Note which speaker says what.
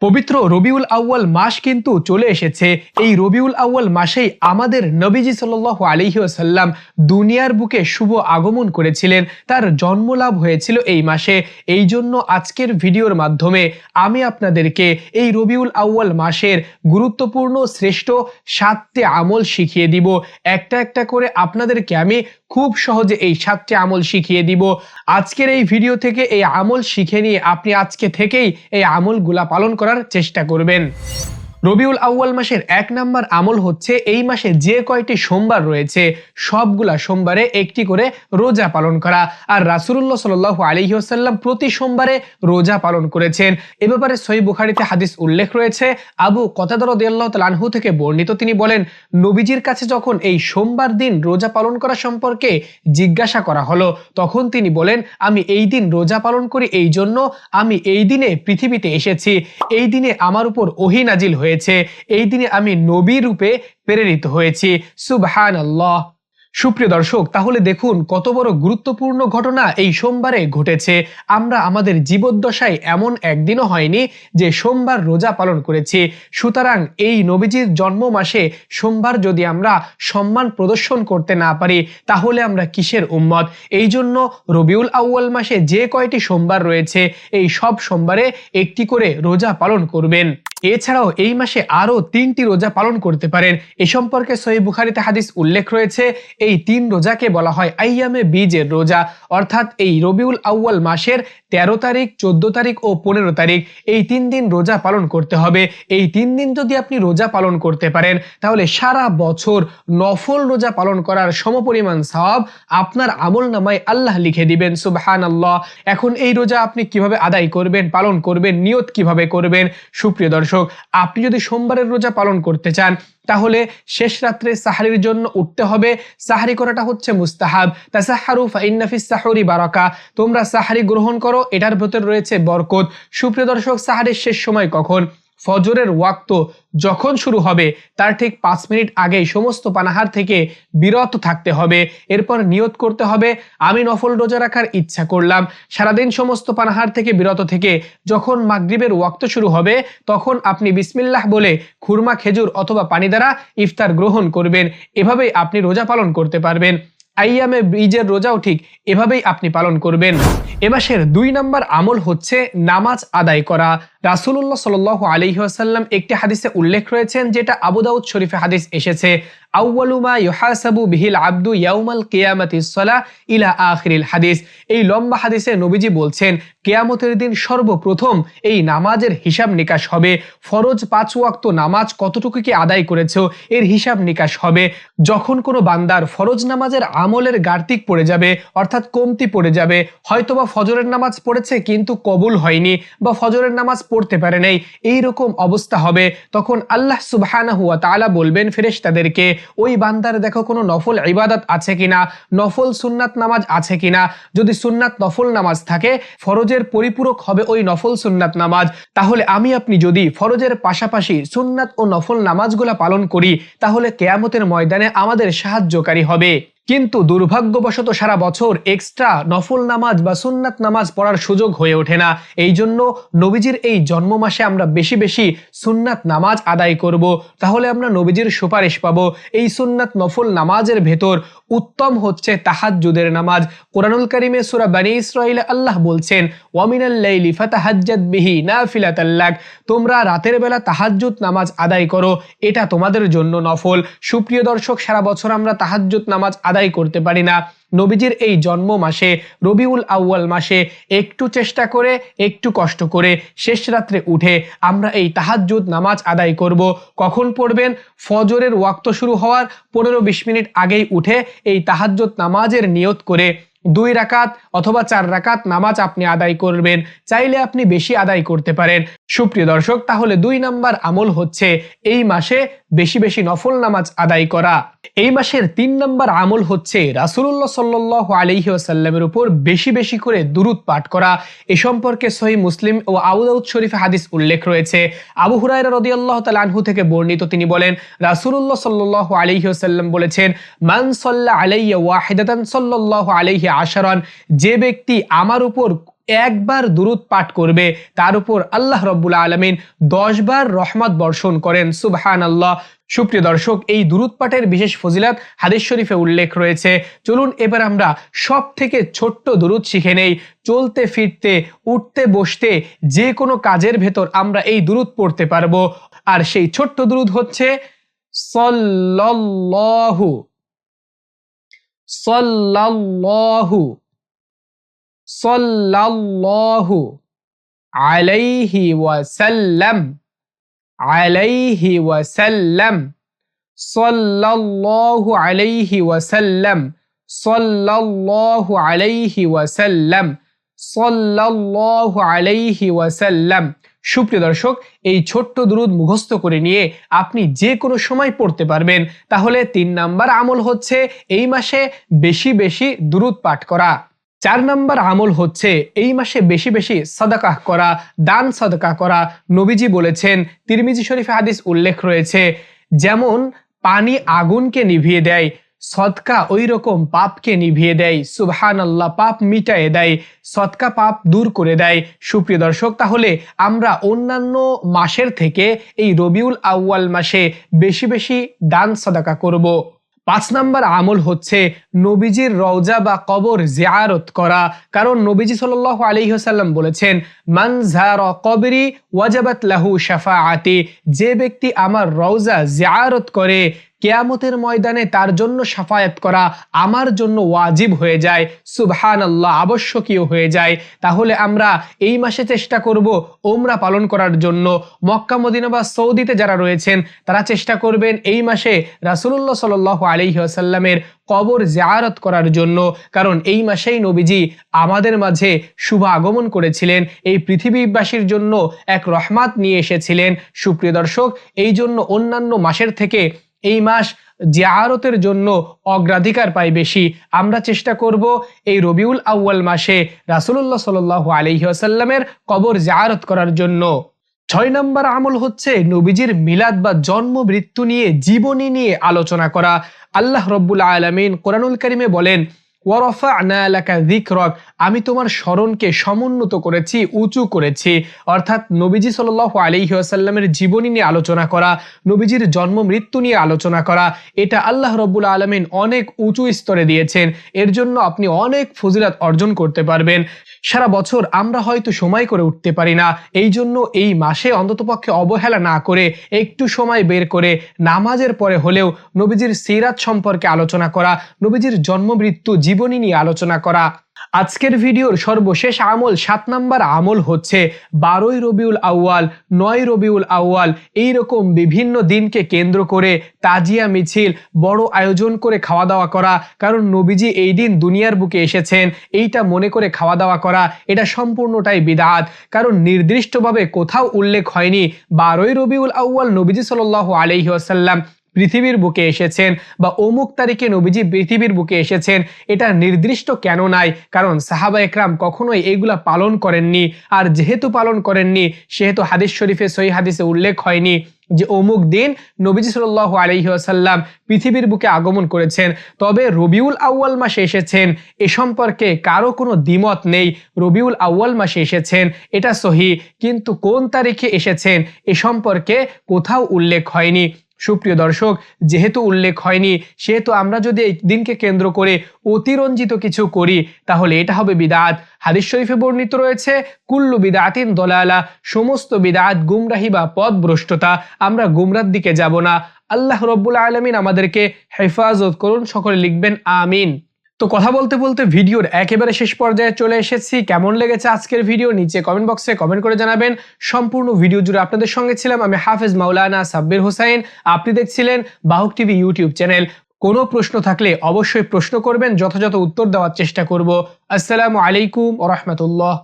Speaker 1: পবিত্র রবিউল আউয়াল মাস কিন্তু চলে এসেছে। এই রবিউল আউয়াল মাসেই আমাদের নবীজি সাল আলহি সাল্লাম দুনিয়ার বুকে শুভ আগমন করেছিলেন। তার জন্মলাভ হয়েছিল এই মাসে। এই জন্য আজকের ভিডিওর মাধ্যমে আমি আপনাদেরকে এই রবিউল আউয়াল মাসের গুরুত্বপূর্ণ শ্রেষ্ঠ সাতটি আমল শিখিয়ে দিব। একটা একটা করে আপনাদেরকে আমি খুব সহজে এই সাতটি আমল শিখিয়ে দিব। আজকের এই ভিডিও থেকে এই আমল শিখে নিয়ে আপনি আজকে থেকেই এই আমলগুলা পালন করার চেষ্টা করবেন। রবিউল আউয়াল মাসের এক নাম্বার আমল হচ্ছে এই মাসে যে কয়টি সোমবার রয়েছে, সবগুলা সোমবারে একটি করে রোজা পালন করা। আর রাসুল্লাহ সাল আলহিহাসাল্লাম প্রতি সোমবারে রোজা পালন করেছেন। এ ব্যাপারে সই বুখারিতে হাদিস উল্লেখ রয়েছে। আবু কতাদর দিয়াল্লাহ তালানহু থেকে বর্ণিত তিনি বলেন, নবীজির কাছে যখন এই সোমবার দিন রোজা পালন করা সম্পর্কে জিজ্ঞাসা করা হলো, তখন তিনি বলেন, আমি এই দিন রোজা পালন করি এই জন্য আমি এই দিনে পৃথিবীতে এসেছি। এই দিনে আমার উপর ওহি নাজিল হয়ে হয়েছে। এই দিনে আমি নবী রূপে প্রেরিত হয়েছি। সুবহান আল্লাহ সুপ্রিয় দর্শক, তাহলে দেখুন কত বড় গুরুত্বপূর্ণ ঘটনা এই সোমবারে ঘটেছে। আমরা আমাদের জীবদ্দশায় এমন একদিনও হয়নি যে সোমবার রোজা পালন করেছি। সুতরাং এই নবীজির জন্ম মাসে সোমবার যদি আমরা সম্মান প্রদর্শন করতে না পারি, তাহলে আমরা কিসের উম্মত? এই জন্য রবিউল আউ্য়াল মাসে যে কয়টি সোমবার রয়েছে, এই সব সোমবারে একটি করে রোজা পালন করবেন। এছাড়াও এই মাসে আরও তিনটি রোজা পালন করতে পারেন। এ সম্পর্কে সহি বুখারিতে হাদিস উল্লেখ রয়েছে, এই তিন রোজাকে বলা হয় আইয়ামে বীজের রোজা। অর্থাৎ এই রবিউল আউ্য়াল মাসের তেরো তারিখ, চোদ্দ তারিখ ও পনেরো তারিখ এই তিন দিন রোজা পালন করতে হবে। এই তিন দিন যদি আপনি রোজা পালন করতে পারেন, তাহলে সারা বছর নফল রোজা পালন করার সমপরিমাণ সব আপনার আমল নামায় আল্লাহ লিখে দিবেন সুবহান আল্লাহ এখন এই রোজা আপনি কীভাবে আদায় করবেন, পালন করবেন, নিয়ত কীভাবে করবেন, সুপ্রিয় দর্শক আপনি যদি সোমবারের রোজা পালন করতে চান, তাহলে শেষ রাত্রে সাহারির জন্য উঠতে হবে। সাহারি করাটা হচ্ছে মুস্তাহাব। তাসাহারু ফাইন্নাফিস সাহরি বারাকা। তোমরা সাহারি গ্রহণ করো, এটার ভেতর রয়েছে বরকত। সুপ্রিয় দর্শক, সাহারির শেষ সময় কখন? ফজরের ওয়াক্ত যখন শুরু হবে, তার ঠিক পাঁচ মিনিট আগেই সমস্ত পানাহার থেকে বিরত থাকতে হবে। এরপর নিয়ত করতে হবে, আমি নফল রোজা রাখার ইচ্ছা করলাম। সারাদিন সমস্ত পানাহার থেকে বিরত থেকে যখন মাগরীবের ওয়াক্ত শুরু হবে, তখন আপনি বিসমিল্লাহ বলে খুরমা, খেজুর অথবা পানি দ্বারা ইফতার গ্রহণ করবেন। এভাবেই আপনি রোজা পালন করতে পারবেন। আইয়ামে বীজের রোজাও ঠিক এভাবেই আপনি পালন করবেন। এ মাসের দুই নম্বর আমল হচ্ছে নামাজ আদায় করা। রাসুল্লাহ সাল আলহিহাসাল্লাম একটি হাদিসে উল্লেখ রয়েছেন যেটা আবুদাউদ শরীফে হাদিস এসেছে ইহাসাবু বিহিল আব্দু ইলা আখিরিল হাদিস। এই লম্বা হাদিসে নবীজি বলছেন, কেয়ামতের দিন সর্বপ্রথম এই নামাজের হিসাব নিকাশ হবে। ফরজ পাঁচ ওয়াক্ত নামাজ কতটুকু কি আদায় করেছ? এর হিসাব নিকাশ হবে। যখন কোনো বান্দার ফরজ নামাজের আমলের গার্তিক পড়ে যাবে, অর্থাৎ কমতি পড়ে যাবে, হয়তোবা ফজরের নামাজ পড়েছে কিন্তু কবুল হয়নি বা ফজরের নামাজ পড়তে পারে নাই, এইরকম অবস্থা হবে। তখন আল্লাহ সুবহানাহু হুয়া তাআলা বলবেন, ফেরেশতাদেরকে, ওই বান্দার দেখো কোনো নফল ইবাদত আছে কিনা? নফল সুন্নাত নামাজ আছে কিনা? যদি সুন্নাত নফল নামাজ থাকে, ফরজের পরিপূরক হবে ওই নফল সুন্নাত নামাজ। তাহলে আমি, আপনি যদি ফরজের পাশাপাশি সুন্নাত ও নফল নামাজগুলা পালন করি, তাহলে কেয়ামতের ময়দানে আমাদের সাহায্যকারী হবে। কিন্তু দুর্ভাগ্যবশত সারা বছর এক্সট্রা নফল নামাজ বা সুন্নাত নামাজ পড়ার সুযোগ হয়ে ওঠে না। এই জন্য নবীজির এই জন্ম মাসে আমরা বেশি বেশি সুন্নাত নামাজ আদায় করব, তাহলে আমরা নবীজির সুপারিশ পাব। এই সুন্নাত নফল নামাজের ভেতর উত্তম হচ্ছে তাহাজ্জুদের নামাজ। কোরআনুল করিমে সুরা বানি ইসরাইল আল্লাহ বলছেন ওয়ামিনাল্লাইলি ফাতাহাজ্জাদ বিহি নাফিলাতাল্লাক তোমরা রাতের বেলা তাহাজ্জুদ নামাজ আদায় করো, এটা তোমাদের জন্য নফল। সুপ্রিয় দর্শক, সারা বছর আমরা তাহাজ্জুদ নামাজ আদায় করতে পারি না। নবীজির এই জন্ম মাসে, রবিউল আউয়াল মাসে একটু চেষ্টা করে, একটু কষ্ট করে শেষ রাত্রে উঠে আমরা এই তাহাজ্জুদ নামাজ আদায় করব। কখন পড়বেন? ফজরের ওয়াক্ত শুরু হওয়ার পনেরো বিশ মিনিট আগেই উঠে এই তাহাজ্জুদ নামাজের নিয়ত করে দুই রাকাত অথবা চার রাকাত নামাজ আপনি আদায় করবেন। চাইলে আপনি বেশি আদায় করতে পারেন। সুপ্রিয় দর্শক, তাহলে দুই নাম্বার আমল হচ্ছে এই মাসে বেশি বেশি নফল নামাজ আদায় করা। এই মাসের তিন নম্বর আমল হচ্ছে রাসুল্লাহ সাল্লাহ আলহিহাসাল্লামের উপর বেশি বেশি করে দুরুদ পাঠ করা। এ সম্পর্কে সহি মুসলিম ও আউদাউদ শরীফ হাদিস উল্লেখ রয়েছে। আবু হুরাইরা রদি আল্লাহ তালহু থেকে বর্ণিত তিনি বলেন রাসুল্লাহ সাল্লাহ আলহিহাসাল্লাম বলেছেন, মান সাল্লাহ আলাইয়া ওয়াহিদাতান সাল্লাহ আলহি আশারান, যে ব্যক্তি আমার উপর একবার দুরুদ পাঠ করবে, তার উপর আল্লাহ রব্বুল আলমিন দশ বার রহমত বর্ষণ করেন। সুবহান আল্লাহ সুপ্রিয় দর্শক, এই দুরুদ পাঠের বিশেষ ফজিলাত হাদিস শরীফে উল্লেখ রয়েছে। চলুন এবার আমরা সব থেকে ছোট্ট দুরুদ শিখে নেই। চলতে ফিরতে, উঠতে বসতে যে কোনো কাজের ভেতর আমরা এই দুরুদ পড়তে পারব। আর সেই ছোট্ট দুরুদ হচ্ছে, সল্লাল্লাহু সল্লাল্লাহু। সল্লাল্লাহু আলাইহি ওয়াসাল্লাম আলাইহি ওয়াসাল্লাম, সল্লাল্লাহু আলাইহি ওয়াসাল্লাম, সল্লাল্লাহু আলাইহি ওয়াসাল্লাম, সল্লাল্লাহু আলাইহি ওয়াসাল্লাম। সুপ্রিয় দর্শক, এই ছোট্ট দুরুদ মুখস্থ করে নিয়ে আপনি যে কোনো সময় পড়তে পারবেন। তাহলে তিন নাম্বার আমল হচ্ছে এই মাসে বেশি বেশি দুরুদ পাঠ করা। চার নম্বর আমল হচ্ছে এই মাসে বেশি বেশি সদাকাহ করা, দান সদকা করা নবীজি বলেছেন, তিরমিজি শরীফে হাদিস উল্লেখ রয়েছে, যেমন পানি আগুনকে নিভিয়ে দেয় সৎকা ওই রকম পাপকে নিভিয়ে দেয় সুবহান আল্লাহ পাপ মিটায়ে দেয় সৎকা পাপ দূর করে দেয় সুপ্রিয় দর্শক, তাহলে আমরা অন্যান্য মাসের থেকে এই রবিউল আউয়াল মাসে বেশি বেশি দান সদাকা করব। পাঁচ নাম্বার আমল হচ্ছে নবীজির রওজা বা কবর জিয়ারত করা। কারণ নবীজি সাল আলিহাসাল্লাম বলেছেন মানঝার কবরি ওয়াজাবাত লাহু শাফা আতি যে ব্যক্তি আমার রওজা জিয়ারত করে কেয়ামতের ময়দানে তার জন্য সাফায়াত করা আমার জন্য ওয়াজিব হয়ে যায় সুবহান আল্লাহ আবশ্যকীয় হয়ে যায়। তাহলে আমরা এই মাসে চেষ্টা করব ওমরা পালন করার জন্য। মক্কা, মদিনা বা সৌদিতে যারা রয়েছেন, তারা চেষ্টা করবেন এই মাসে রাসুল্লাহ সাল আলহিহাসাল্লামের কবর জায়ারত করার জন্য। কারণ এই মাসেই নবীজি আমাদের মাঝে শুভ আগমন করেছিলেন। এই পৃথিবীবাসীর জন্য এক রহমাত নিয়ে এসেছিলেন। সুপ্রিয় দর্শক, এই জন্য অন্যান্য মাসের থেকে এই মাস জিয়ারতের জন্য অগ্রাধিকার পাই বেশি। আমরা চেষ্টা করব এই রবিউল আউ্য়াল মাসে রাসুল্লাহ সাল আলহিহাসাল্লামের কবর জিয়ারত করার জন্য। ছয় নম্বর আমল হচ্ছে নবীজির মিলাদ বা জন্ম মৃত্যু নিয়ে জীবনী নিয়ে আলোচনা করা। আল্লাহ রব্বুল আলমিন কোরআনুল করিমে বলেন ওয়ারফা আমি তোমার স্মরণকে সমুন্নত করেছি, উঁচু করেছি। অর্থাৎ নবীজি সাল আলাইহি আসাল্লামের জীবনী নিয়ে আলোচনা করা, নবীজির জন্ম মৃত্যু নিয়ে আলোচনা করা, এটা আল্লাহ রব্বুল আলমিন অনেক উঁচু স্তরে দিয়েছেন। এর জন্য আপনি অনেক ফজিলাত অর্জন করতে পারবেন। সারা বছর আমরা হয়তো সময় করে উঠতে পারি না। এই জন্য এই মাসে অন্ততপক্ষে অবহেলা না করে, একটু সময় বের করে, নামাজের পরে হলেও নবীজির সিরাত সম্পর্কে আলোচনা করা, নবীজির জন্ম মৃত্যু জীবনী নিয়ে আলোচনা করা। আজকের ভিডিওর সর্বশেষ আমল সাত নাম্বার আমল হচ্ছে বারোই রবিউল আউয়াল, নয় রবিউল আউয়াল এইরকম বিভিন্ন দিনকে কেন্দ্র করে তাজিয়া মিছিল, বড় আয়োজন করে খাওয়া দাওয়া করা। কারণ নবীজি এই দিন দুনিয়ার বুকে এসেছেন, এইটা মনে করে খাওয়া দাওয়া করা, এটা সম্পূর্ণটাই বিদাত। কারণ নির্দিষ্টভাবে কোথাও উল্লেখ হয়নি, বারোই রবিউল আউয়াল নবীজি সাল আলহি আসাল্লাম পৃথিবীর বুকে এসেছেন বা অমুক তারিখে নবীজি পৃথিবীর বুকে এসেছেন, এটা নির্দিষ্ট কেন নাই? কারণ সাহাবা একরাম কখনোই এইগুলা পালন করেননি। আর যেহেতু পালন করেননি, সেহেতু হাদিস শরীফে সই হাদিসে উল্লেখ হয়নি যে অমুক দিন নবীজি সাল আলহি আসাল্লাম পৃথিবীর বুকে আগমন করেছেন। তবে রবিউল আউ্য়াল মাসে এসেছেন, এ সম্পর্কে কারও কোনো দ্বিমত নেই। রবিউল আউ্য়াল মাসে এসেছেন, এটা সহি, কিন্তু কোন তারিখে এসেছেন, এ সম্পর্কে কোথাও উল্লেখ হয়নি। সুপ্রিয় দর্শক, যেহেতু উল্লেখ হয়নি, সেহেতু আমরা যদি এই দিনকে কেন্দ্র করে অতিরঞ্জিত কিছু করি, তাহলে এটা হবে বিদাত। হাদিস শরীফে বর্ণিত রয়েছে, কুল্লু বিদাতিন দলালা, সমস্ত বিদাত গুমরাহি বা পথভ্রষ্টতা আমরা গুমরার দিকে যাব না। আল্লাহ রব্বুল আলমিন আমাদেরকে হেফাজত করুন, সকলে লিখবেন, আমিন। তো কথা বলতে বলতে ভিডিওর একেবারে শেষ পর্যায়ে চলে এসেছি। কেমন লেগেছে আজকের ভিডিও? নিচে কমেন্ট বক্সে কমেন্ট করে জানাবেন। সম্পূর্ণ ভিডিও জুড়ে আপনাদের সঙ্গে ছিলাম আমি হাফেজ মাওলানা সাব্বির হোসাইন। আপনি দেখছিলেন বাহক টিভি ইউটিউব চ্যানেল। কোনো প্রশ্ন থাকলে অবশ্যই প্রশ্ন করবেন, যথাযথ উত্তর দেওয়ার চেষ্টা করব। আসসালামু আলাইকুম রহমতুল্লাহ।